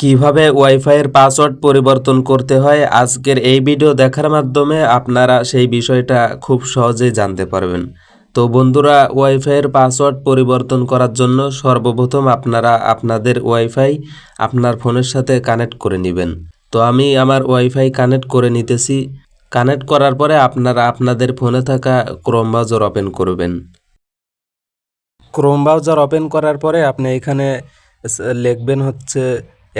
কীভাবে ওয়াইফাইয়ের পাসওয়ার্ড পরিবর্তন করতে হয়, আজকের এই ভিডিও দেখার মাধ্যমে আপনারা সেই বিষয়টা খুব সহজেই জানতে পারবেন। তো বন্ধুরা ওয়াইফাইয়ের পাসওয়ার্ড পরিবর্তন করার জন্য সর্বপ্রথম আপনারা আপনাদের ওয়াইফাই আপনার ফোনের সাথে কানেক্ট করে নেবেন। তো আমি আমার ওয়াইফাই কানেক্ট করে নিতেছি। কানেক্ট করার পরে আপনারা আপনাদের ফোনে থাকা ক্রোম ব্রাউজার ওপেন করবেন। ক্রোম ব্রাউজার ওপেন করার পরে আপনি এখানে লিখবেন হচ্ছে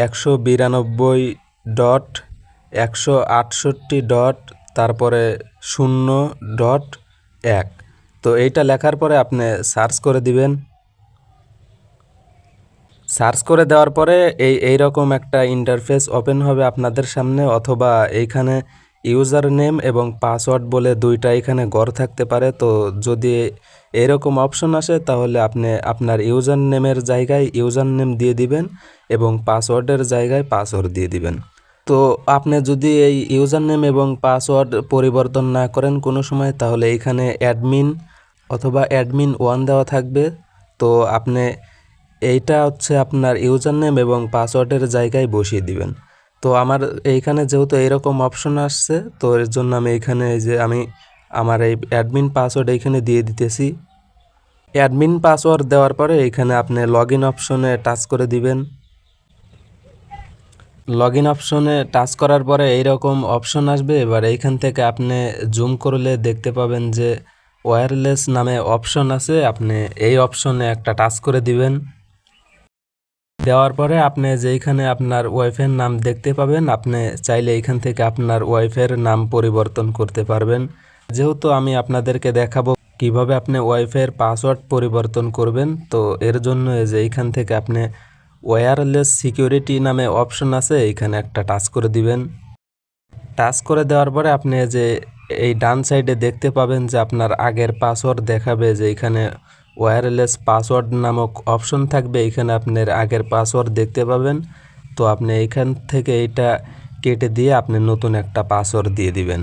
একশো বিরানব্বই ডট, একশো আটষট্টি ডট, তারপরে শূন্য ডট এক। তো এইটা লেখার পরে আপনি সার্চ করে দিবেন। সার্চ করে দেওয়ার পরে এই এইরকম একটা ইন্টারফেস ওপেন হবে আপনাদের সামনে অথবা এইখানে ইউজার নেম এবং পাসওয়ার্ড বলে দুইটা এখানে গড় থাকতে পারে, তো যদি এরকম অপশন আসে তাহলে আপনি আপনার ইউজার নেমের জায়গায় ইউজার নেম দিয়ে দিবেন এবং পাসওয়ার্ডের জায়গায় পাসওয়ার্ড দিয়ে দিবেন। তো আপনি যদি এই ইউজার নেম এবং পাসওয়ার্ড পরিবর্তন না করেন কোনো সময়, তাহলে এখানে অ্যাডমিন অথবা অ্যাডমিন ওয়ান দেওয়া থাকবে। তো আপনি এইটা হচ্ছে আপনার ইউজার নেম এবং পাসওয়ার্ডের জায়গায় বসিয়ে দিবেন। তো আমার এইখানে যেহেতু এইরকম অপশন আসছে, তো এর জন্য আমি এইখানে এই যে আমি আমার এই অ্যাডমিন পাসওয়ার্ড এইখানে দিয়ে দিতেছি। অ্যাডমিন পাসওয়ার্ড দেওয়ার পরে এইখানে আপনি লগ ইন অপশনে টাচ করে দিবেন। লগ ইন অপশনে টাচ করার পরে এইরকম অপশন আসবে। এবার এইখান থেকে আপনি জুম করলে দেখতে পাবেন যে ওয়্যারলেস নামে অপশন আছে। আপনি এই অপশনে একটা টাচ করে দিবেন। দেওয়ার পরে আপনি যেইখানে আপনার ওয়াইফের নাম দেখতে পাবেন, আপনি চাইলে এইখান থেকে আপনার ওয়াইফের নাম পরিবর্তন করতে পারবেন। যেহেতু আমি আপনাদেরকে দেখাবো কীভাবে আপনি ওয়াইফের পাসওয়ার্ড পরিবর্তন করবেন, তো এর জন্য যে এইখান থেকে আপনি ওয়্যারলেস সিকিউরিটি নামে অপশন আছে, এইখানে একটা টাচ করে দিবেন। টাচ করে দেওয়ার পরে আপনি যে এই ডান সাইডে দেখতে পাবেন যে আপনার আগের পাসওয়ার্ড দেখাবে যে এখানে ওয়্যারলেস পাসওয়ার্ড নামক অপশন থাকবে। এখানে আপনার আগের পাসওয়ার্ড দেখতে পাবেন। তো আপনি এইখান থেকে এটা কেটে দিয়ে আপনি নতুন একটা পাসওয়ার্ড দিয়ে দিবেন।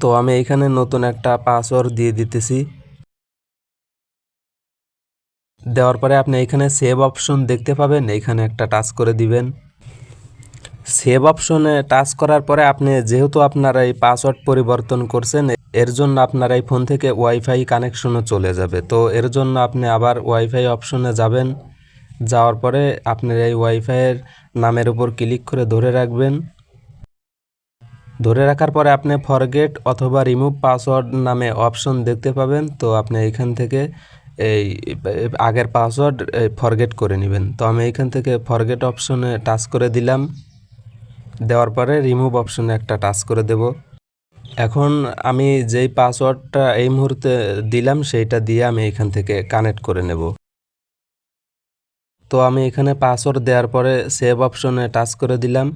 তো আমি এখানে নতুন একটা পাসওয়ার্ড দিয়ে দিতেছি। দেওয়ার পরে আপনি এখানে সেভ অপশন দেখতে পাবেন। এইখানে একটা টাচ করে দিবেন। সেভ অপশনে টাচ করার পরে আপনি যেহেতু আপনার এই পাসওয়ার্ড পরিবর্তন করছেন, এর জন্য আপনার এই ফোন থেকে ওয়াইফাই কানেকশনও চলে যাবে। তো এর জন্য আপনি আবার ওয়াইফাই অপশনে যাবেন। যাওয়ার পরে আপনার এই ওয়াইফাইয়ের নামের উপর ক্লিক করে ধরে রাখবেন। ধরে রাখার পরে আপনি ফরগেট অথবা রিমুভ পাসওয়ার্ড নামে অপশন দেখতে পাবেন। তো আপনি এখান থেকে এই আগের পাসওয়ার্ড ফরগেট করে নেবেন। তো আমি এখান থেকে ফরগেট অপশনে টাচ করে দিলাম। দেওয়ার পরে রিমুভ অপশনে একটা টাচ করে দেব। এখন আমি যেই পাসওয়ার্ডটা এই মুহূর্তে দিলাম, সেইটা দিয়ে আমি এখান থেকে কানেক্ট করে নেব। তো আমি এখানে পাসওয়ার্ড দেওয়ার পরে সেভ অপশনে টাচ করে দিলাম।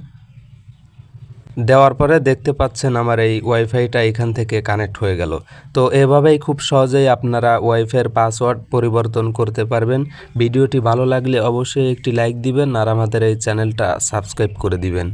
দেওয়ার পরে দেখতে পাচ্ছেন আমার এই ওয়াইফাইটা এখান থেকে কানেক্ট হয়ে গেল। তো এভাবেই খুব সহজেই আপনারা ওয়াইফাইয়ের পাসওয়ার্ড পরিবর্তন করতে পারবেন। ভিডিওটি ভালো লাগলে অবশ্যই একটি লাইক দিবেন আর আমাদের এই চ্যানেলটা সাবস্ক্রাইব করে দিবেন।